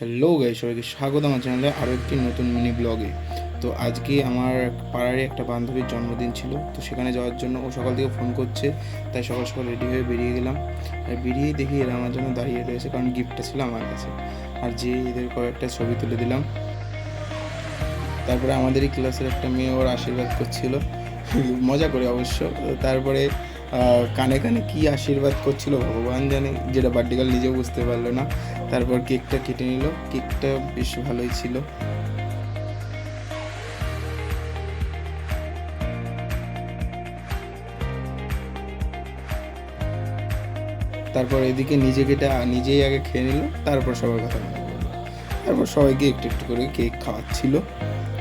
Hello guy সবাইকে স্বাগত আমার চ্যানেলে আরও একটি নতুন মিনি ব্লগে তো আজকে আমার পাড়ারই একটা বান্ধবীর জন্মদিন ছিল, তো সেখানে যাওয়ার জন্য ও সকাল থেকে ফোন করছে, তাই সকাল সকাল রেডি হয়ে বেরিয়ে গেলাম। আর বেরিয়ে দেখি এরা আমার জন্য দাঁড়িয়ে রয়েছে, কারণ গিফটটা ছিল আমার কাছে। আর যে এদের কয়েকটা ছবি তুলে দিলাম। তারপরে আমাদেরই ক্লাসের একটা মেয়ে ওর আশীর্বাদ করছিল। মজা করে অবশ্য। তারপরে কানে কানে কি আশীর্বাদ করছিল ভগবান জানে, যেটা বার্থডে নিজেও বুঝতে পারল না। তারপর কেকটা কেটে নিল, কেকটা বেশ ভালোই ছিল। তারপর এদিকে নিজে কেটে, নিজেই আগে খেয়ে নিল, তারপর সবার কথা মনে তারপর সবাইকে একটু একটু করে কেক খাওয়াচ্ছিল।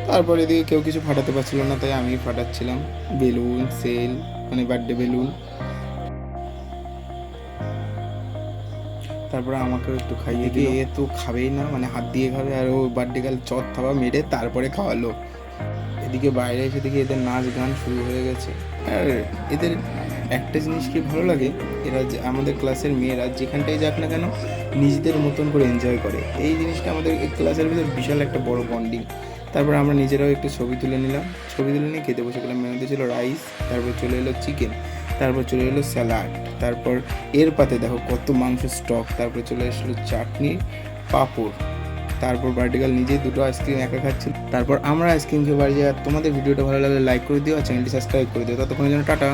তারপর এদিকে কেউ কিছু ফাটাতে পারছিল না, তাই আমি ফাটাচ্ছিলাম। বেলুন, সেল মানে বার্থডে বেলুন তারপরে আমাকেও একটু খাইয়ে দিয়ে এ তো খাবেই না মানে হাত দিয়ে খাবে আর ও বার্থডে গাল চট থাবা মেরে তারপরে খাওয়ালো। এদিকে বাইরে এসে দেখি এদের নাচ গান শুরু হয়ে গেছে। আর এদের একটা জিনিস কি ভালো লাগে এরা যে আমাদের ক্লাসের মেয়েরা যেখানটাই যাক না কেন নিজেদের মতন করে এনজয় করে। এই জিনিসটা আমাদের ক্লাসের ভিতর বিশাল একটা বড় বন্ডিং তারপর আমরা নিজেরাও একটু ছবি তুলে নিলাম। ছবি তুলে নিয়ে খেতে বসে গেলাম। মেনুতে ছিল রাইস তারপর চলে এলো চিকেন তারপর চলে এলো স্যালাড তারপর এর পাতে দেখো কত মাংস স্টক তারপর চলে আসলো চাটনি, পাঁপড়, তারপর বার্টিকাল নিজেই দুটো আইসক্রিম একা খাচ্ছিল। তারপর আমরা আইসক্রিম খেয়ে বাড়ি যাই। আর তোমাদের ভিডিওটা ভালো লাগলে লাইক করে দিও, আর চ্যানেলটি সাবস্ক্রাইব করে দিও। ততক্ষণের জন্য টাটা।